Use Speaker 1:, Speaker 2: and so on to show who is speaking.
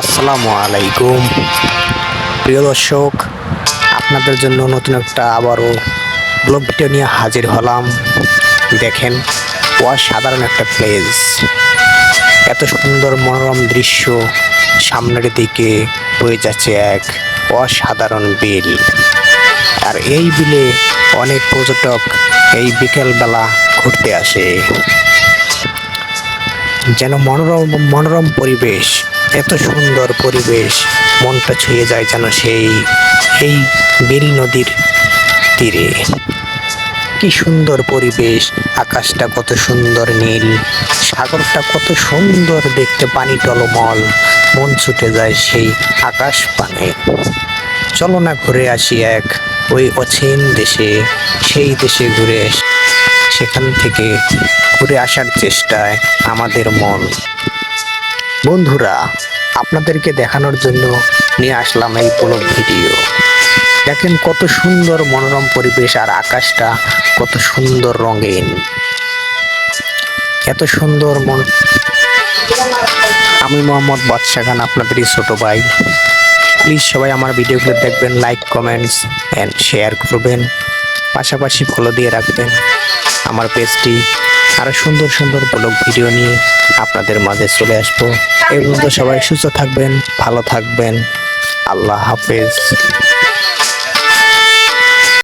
Speaker 1: আসসালামু আলাইকুম। প্রিয় দর্শক, আপনাদের জন্য নতুন একটা আবারও ব্লগ ভিডিও নিয়ে হাজির হলাম। দেখেন, অসাধারণ একটা প্লেস এত সুন্দর মনোরম দৃশ্য সামনের দিকে বয়ে যাচ্ছে এক অসাধারণ বিল। আর এই বিলে অনেক পর্যটক এই বিকেলবেলা ঘুরতে আসে। যেন মনোরম মনোরম পরিবেশ এত সুন্দর পরিবেশ, মনটা ছুঁয়ে যায় যেন সেই, এই বেল নদীর তীরে। কি সুন্দর পরিবেশ, আকাশটা কত সুন্দর নীল, সাগরটা কত সুন্দর দেখতে পানি টলমল, মন ছুটে যায় সেই আকাশ পানে। চলো না ঘুরে আসি এক ওই অচিন দেশে, সেই দেশে ঘুরে সেখান থেকে ঘুরে আসার চেষ্টায় আমাদের মন। বন্ধুরা, আপনাদেরকে দেখানোর জন্য নিয়ে আসলাম এই ব্লগ ভিডিও। দেখেন কত সুন্দর মনোরম পরিবেশ আর আকাশটা কত সুন্দর রঙিন। এত সুন্দর মন আমি মোহাম্মদ বাদশা খান, আপনাদেরই ছোট ভাই। প্লিজ সবাই আমার ভিডিওগুলো দেখবেন লাইক কমেন্টস অ্যান্ড শেয়ার করবেন। পাশাপাশি ফলো দিয়ে রাখবেন। আমার পেজটি আরও সুন্দর সুন্দর ব্লগ ভিডিও নিয়ে আপনাদের মাঝে চলে আসব। এই পর্যন্ত সবাই সুস্থ থাকবেন, ভালো থাকবেন। আল্লাহ হাফেজ।